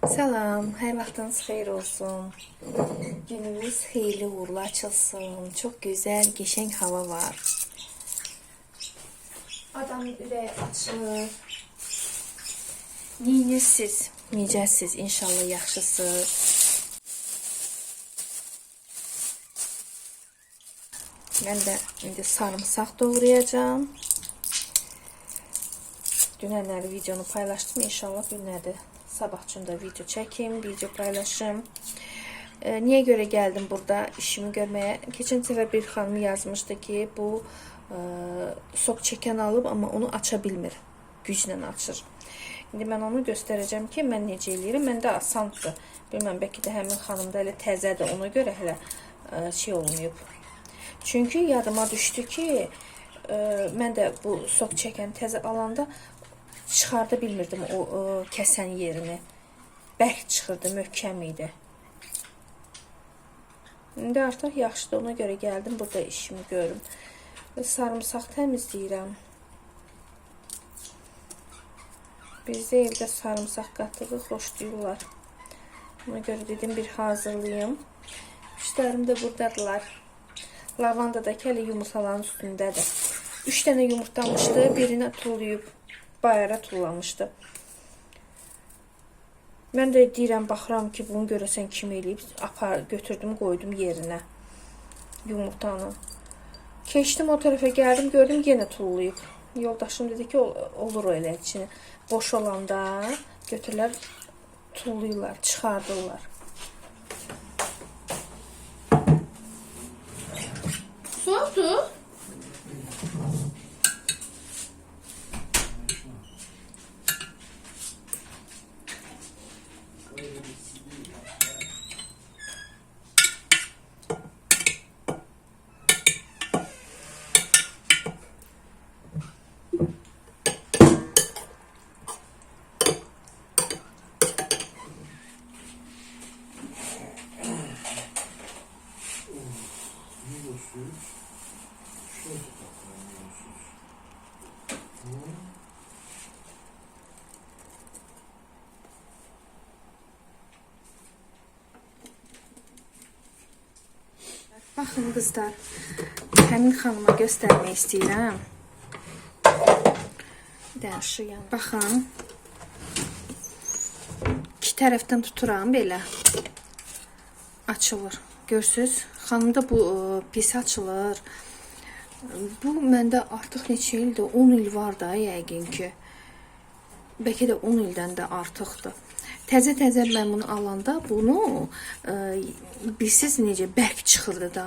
Salam, hər vaxtınız xeyir olsun. Günümüz xeyirli uğurlu açılsın. Çok güzel, geçen hava var. Adamın ürəyi açılır. Neyinirsiniz? Necəsiz? İnşallah yaxşısınız. Mən də indi sarımsaq doğrayacağım. Dünənləri videonu paylaşdım. İnşallah günlərdə sabah üçün də video çəkim, video paylaşım. E, niye göre geldim burada işimi görmeye? Geçen sefer bir hanım yazmıştı ki bu e, sok çeken alıp ama onu aça bilmir. Güclə açır. İndi mən onu göstərəcəm ki, mən necə eləyirəm. Məndə asandır. Bilməm, bəlkə də həmin xanımda elə təzədir. Ona görə hələ e, şey olmayıb. Çünki yadıma düşdü ki, e, mən də bu sok çəkən təzə alanda çıxarda bilmirdim o e, kəsən yerini. Bərk çıxırdı, möhkəm idi. İndi artıq yaxşıdır. Ona görə gəldim burada işimi görüm. Sarımsaq təmizləyirəm. Bizdə evdə sarımsaq qatlığı xoşlayırlar. Ona görə dedim bir hazırlayım. Küşlərim də buradadılar. Lavanda da kəli yumurtaların üstündədir. 3 dənə yumurtlamışdı, birini tullayıb bayara tullamışdı. Mən də deyirəm, baxıram ki, bunu görəsən kim eləyib, apar götürdüm, qoydum yerinə yumurtanı. Keçdim o tərəfə gəldim, gördüm yenə tullayıb. Yoldaşım dedi ki, ol- olur elə içini. Boş olanda götürürlər, tullayırlar, çıxardırlar. Soğukdu. Baxın qızlar, həmin xanıma göstərmək istəyirəm. Bir dənə. Baxın. İki tərəfdən tuturam belə. Açılır. Görsüz? Xanımda bu ə, pis açılır. Bu məndə artıq neçə ildir? 10 il var da yəqin ki. Bəlkə də 10 ildən də artıqdır. Təzə-təzə mən bunu alanda bunu ə, bilsiz necə bərk çıxırdı da.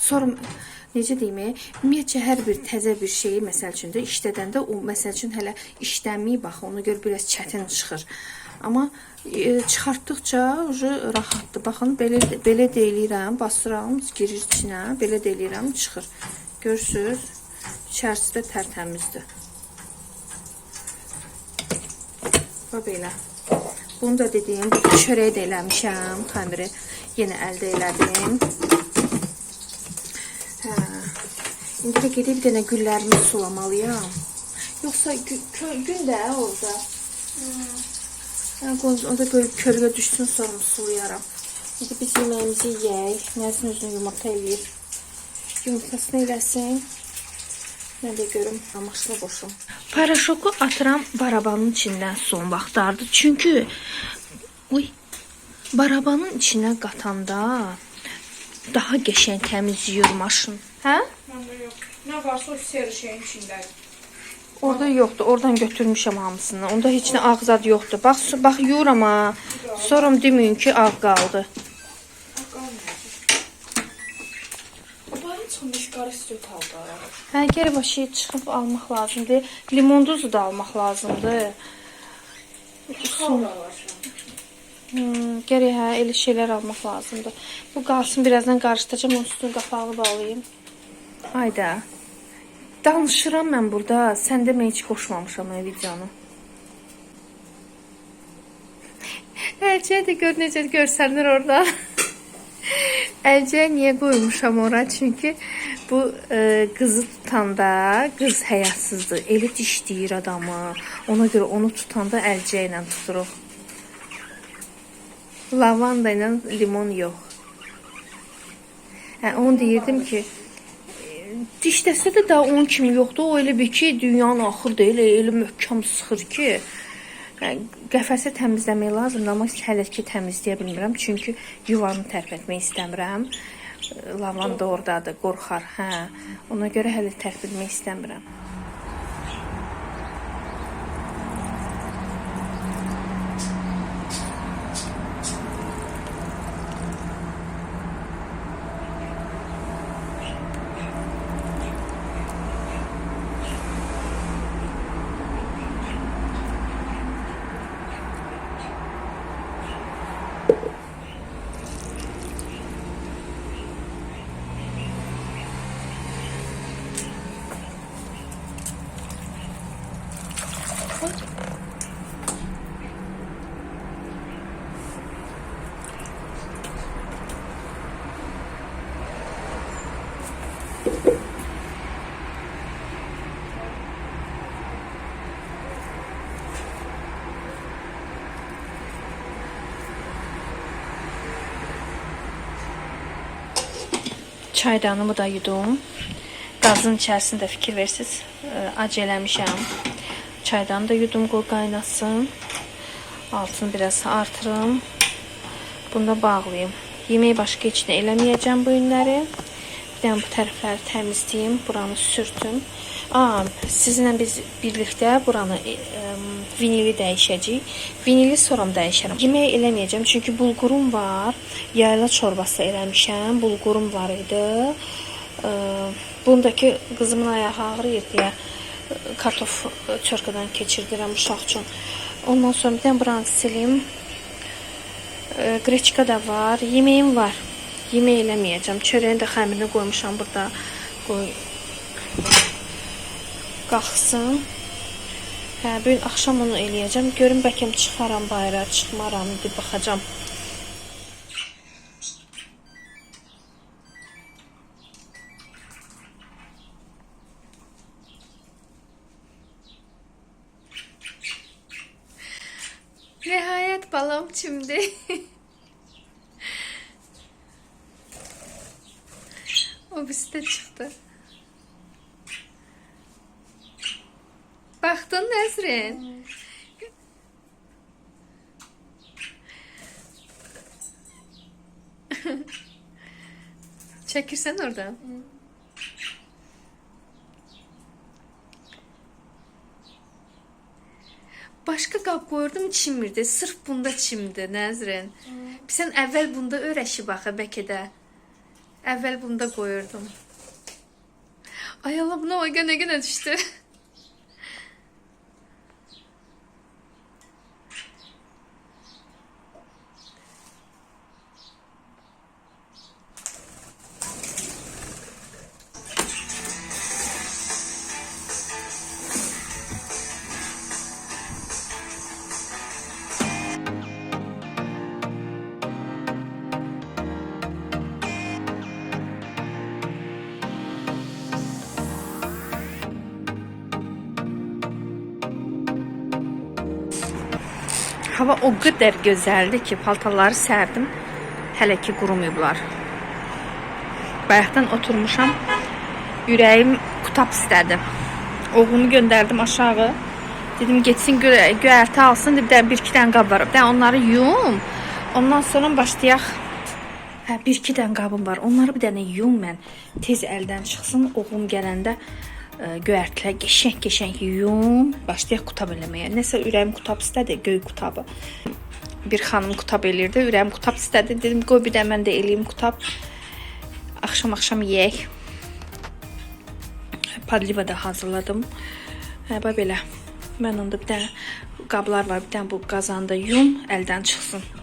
Sonra necə deyim, ümumiyyətcə hər bir təzə bir şeyi məsəl üçün də işlədəndə o məsəl üçün hələ işlənməyib bax, ona görə biraz çətin çıxır. Amma e, çıxartdıqca ucu rahatdır. Baxın, belə belə də eləyirəm, basıram, girir içinə, belə də eləyirəm, çıxır. Görürsüz? İçərisi də tərtəmizdir. Və belə. Bunu da dediyim çörək də eləmişəm, xəmiri yenə əldə elədim. Hə. İndi də gedib bir dənə güllərimi sulamalıyam. Yoxsa gü kö- gün də orada. Hə, qoy- o da böyle kölgə düşsün sonra sulayaram. İndi biz yeməyimizi yeyək. Nəzin özünü yumurta eləyir. Yumurtasını eləsin. Mən də görüm amaşlı boşum. Paraşoku atıram barabanın içindən son vaxtlardır. Çünki uy barabanın içinə qatanda daha qəşəng təmizləyir maşın. Hə? Məndə yox. Nə varsa o seri şeyin içindədir. Orada yoxdur. Oradan götürmüşəm hamısını. Onda heç nə ağ zad yoxdur. Bax, bax yuyuram ha. Sonra deməyin ki, ağ qaldı. Bunların çıxmış qarı süt aldı. Hə, geri başı çıxıb almaq lazımdır. Limon duzu da almaq lazımdır. Kavra var. Hmm, geri hə, elə şeylər almaq lazımdır. Bu qalsın, birazdan qarışdıracağam, onun üstünü qapağını bağlayım. Hayda. Danışıram mən burada. Sən demə heç qoşmamışam mən videonu. Əlcəyə də gör necə görsənir orada. Əlcəyə niyə qoymuşam ora? Çünki Bu e, qızı tutanda qız həyasızdır. Eli dişləyir adamı. Ona görə onu tutanda əlcə ilə tuturuq. Lavanda ilə limon yox. Hə, onu deyirdim ki, dişləsə də daha onun kimi yoxdur. O elə bir ki, dünyanın axırı deyil, elə möhkəm sıxır ki, qəfəsi təmizləmək lazımdır, amma hələ ki təmizləyə bilmirəm, çünki yuvanı tərk etmək istəmirəm. Lavanda ordadır, qorxar, hə. Ona görə hələ tərk etmək istəmirəm. Çaydanımı da yudum. Qazın içərisində fikir versiz, ac eləmişəm. Çaydanı da yudum, qoy qaynasın. Altını biraz artırım. Bunu da bağlayayım. Yeməyi başqa heç nə eləməyəcəm bu günləri. Bir dənə bu tərəfləri təmizləyim, buranı sürtüm. Aa, sizinlə biz birlikdə buranı e, vinili dəyişəcəyik. Vinili sonra dəyişərəm. Yemək eləməyəcəm çünki bulqurum var. Yayla çorbası eləmişəm. Bulqurum var idi. Bundakı qızımın ayağı ağrıyır deyə kartof çörkadan keçirdirəm uşaq üçün. Ondan sonra bir dənə buranı silim. Qreçka da var. Yeməyim var. Yemək eləməyəcəm. Çörəyin də xəmirini qoymuşam burada. Qoy qalxsın. Hə, bu gün axşam onu eləyəcəm. Görüm bəlkə çıxaram bayıra, çıxmaram, indi baxacam. Nihayet balım çimdi. o bizde çıktı. Nezrin. Çekirsen oradan. Başka qab qoyurdum çimirdi. Sırf bunda çimdi Nəzrin. Sən əvvəl bunda öyrəşi baxa bəlkə də. Əvvəl bunda qoyurdum. Ay Allah buna o gene gene düştü. Hava o qədər gözəldir ki, paltarları sərdim. Hələ ki qurumayıblar. Bayaqdan oturmuşam. Ürəyim qutab istədi. Oğlumu göndərdim aşağı. Dedim getsin gö göyərti alsın. Də bir iki dənə qab var. Də onları yum. Ondan sonra başlayaq. Bir iki dənə qabım var. Onları bir dənə yum mən. Tez əldən çıxsın. Oğlum gələndə göyərtilər qəşəng-qəşəng yum, başlayaq qutab eləməyə. Nəsə ürəyim qutab istədi, göy qutabı. Bir xanım qutab elirdi, ürəyim qutab istədi. Dedim, qoy bir də mən də eləyim qutab. Axşam-axşam yeyək. Padliva da hazırladım. Hə, belə. Mən onda bir dənə qablar var, bir dənə bu qazanda yum, əldən çıxsın.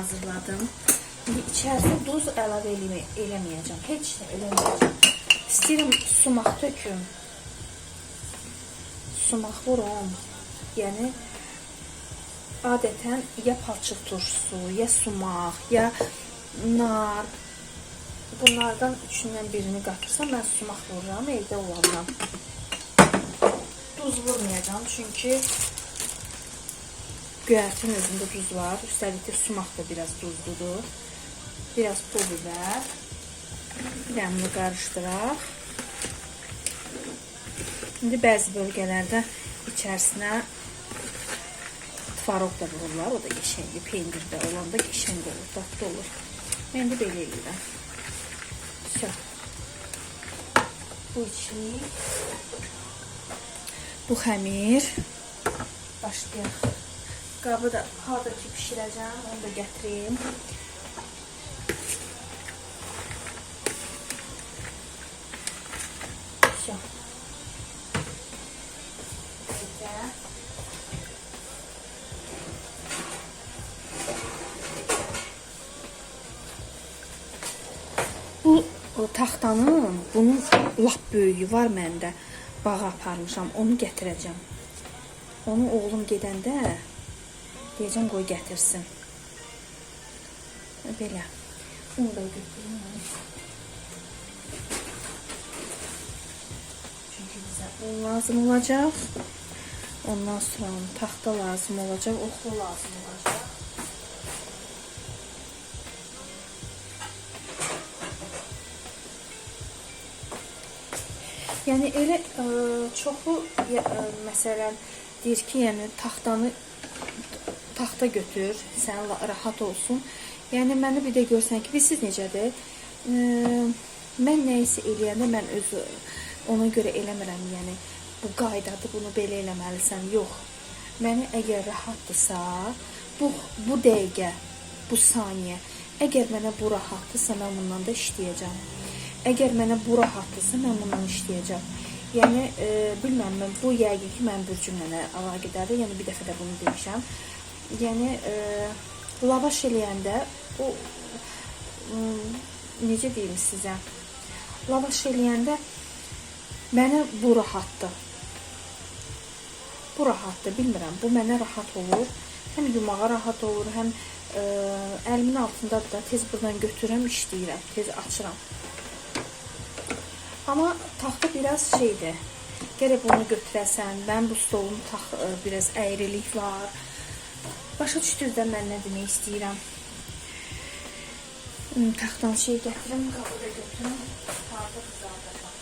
Hazırladım. İndi içərisinə duz əlavə eləmə, eləməyəcəm. Heç nə eləməyəcəm. İstəyirəm sumaq töküm. Sumaq vurum. Yəni adətən ya palçıq turşusu, ya sumaq, ya nar. Bunlardan üçündən birini qatırsam mən sumaq vururam evdə olandan. Duz vurmayacağım çünkü Göyərçin özündə duz var. Üstəlik də sumaq da biraz duzludur. Biraz pul biber. Qəmli qarışdıraq. İndi bəzi bölgələrdə içərisinə tvarog da vururlar. O da yeşəndir. Peynir də olanda yeşəng olur, tatlı olur. Mən də belə eləyirəm. Bu içlik. Bu xəmir. Başlayaq. Qabı da harda ki pişirəcəm, onu da gətireyim. Şə. Bu taxtanın bunun lap böyüyü var məndə. Bağa aparmışam, onu gətirəcəm. Onu oğlum gedəndə deyəcəm qoy gətirsin. Belə. Bunu da götürüm. Çünki bizə un lazım olacaq. Ondan sonra taxta lazım olacaq, oxlu lazım olacaq. Yəni elə ə, çoxu ya- ə, məsələn deyir ki, yəni taxtanı taxta götür, sən rahat olsun. Yəni məni bir də görsən ki, bilirsiniz necədir? Ə, mən nə isə eləyəndə mən özü ona görə eləmirəm, yəni bu qaydadır, bunu belə eləməlisən. Yox. Məni əgər rahatdırsa, bu bu dəqiqə, bu saniyə, əgər mənə bu rahatdırsa, mən bundan da işləyəcəm. Əgər mənə bu rahatdırsa, mən bundan işləyəcəm. Yəni e, bilmirəm mən bu yəqin ki, mənim bürcümlə əlaqədardır. Yəni bir dəfə də bunu demişəm. Yəni e, lavaş eləyəndə o ım, necə deyim sizə? Lavaş eləyəndə mənə bu rahatdır. Bu rahatdır, bilmirəm. Bu mənə rahat olur. Həm yumağa rahat olur, həm e, əlimin altındadır da tez buradan götürürəm, işləyirəm, tez açıram. Ama taxta biraz şeydir. Gərək bunu götürəsən. Mən bu stolun tax e, biraz əyrilik var. Başa düşdünüz də mən nə demək istəyirəm. Hmm, Taxtdan şey gətirim, qabı da götürüm. Harda qızardacam.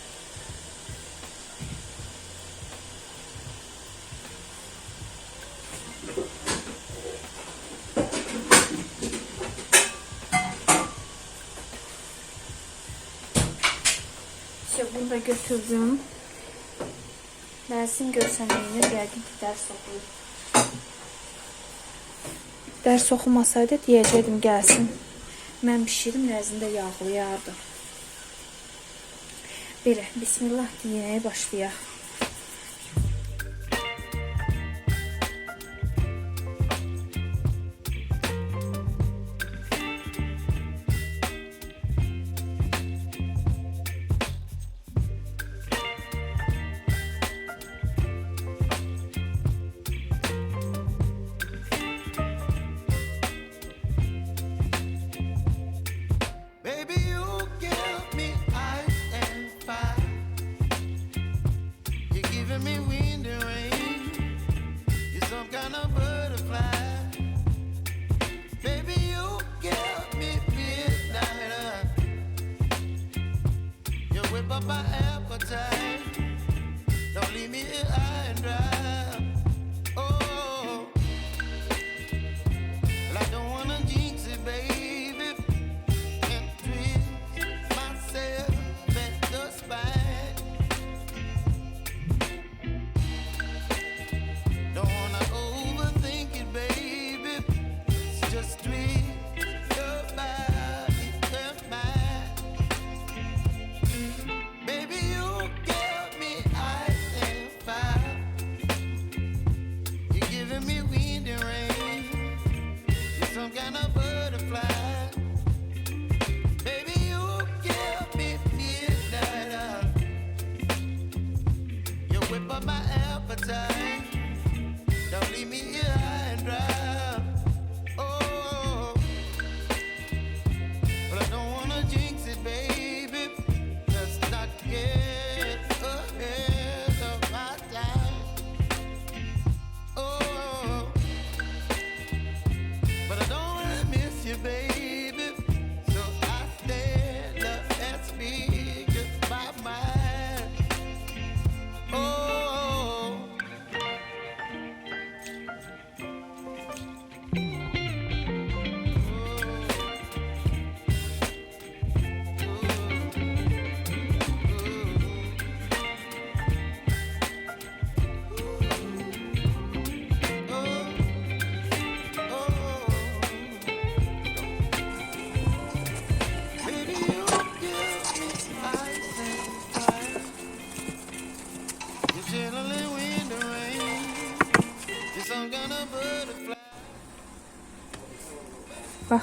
İşte bunu da götürdüm. Dersin görsənliyini yəqin ki, dərs oxuyur. Dərs oxumasaydı deyəcəkdim gəlsin. Mən bişirim, nəzində yağlayardı. Belə, bismillah deyəyə başlayaq.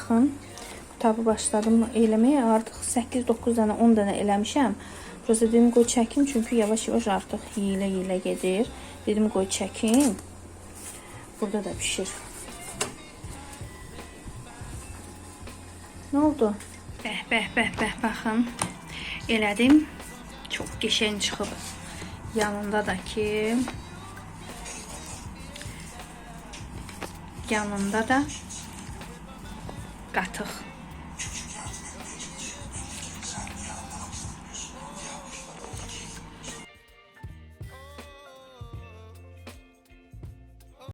Baxın, kitabı başladım eləməyə. Artıq 8-9 dənə, 10 dənə eləmişəm. Prosta dedim qoy çəkim çünki yavaş-yavaş artıq yeyilə-yeyilə gedir. Dedim qoy çəkim. Burada da pişir. Nə oldu? Bəh, bəh, bəh, bəh, baxın. Elədim. Çox qəşəng çıxıb. Yanında da ki yanında da katach.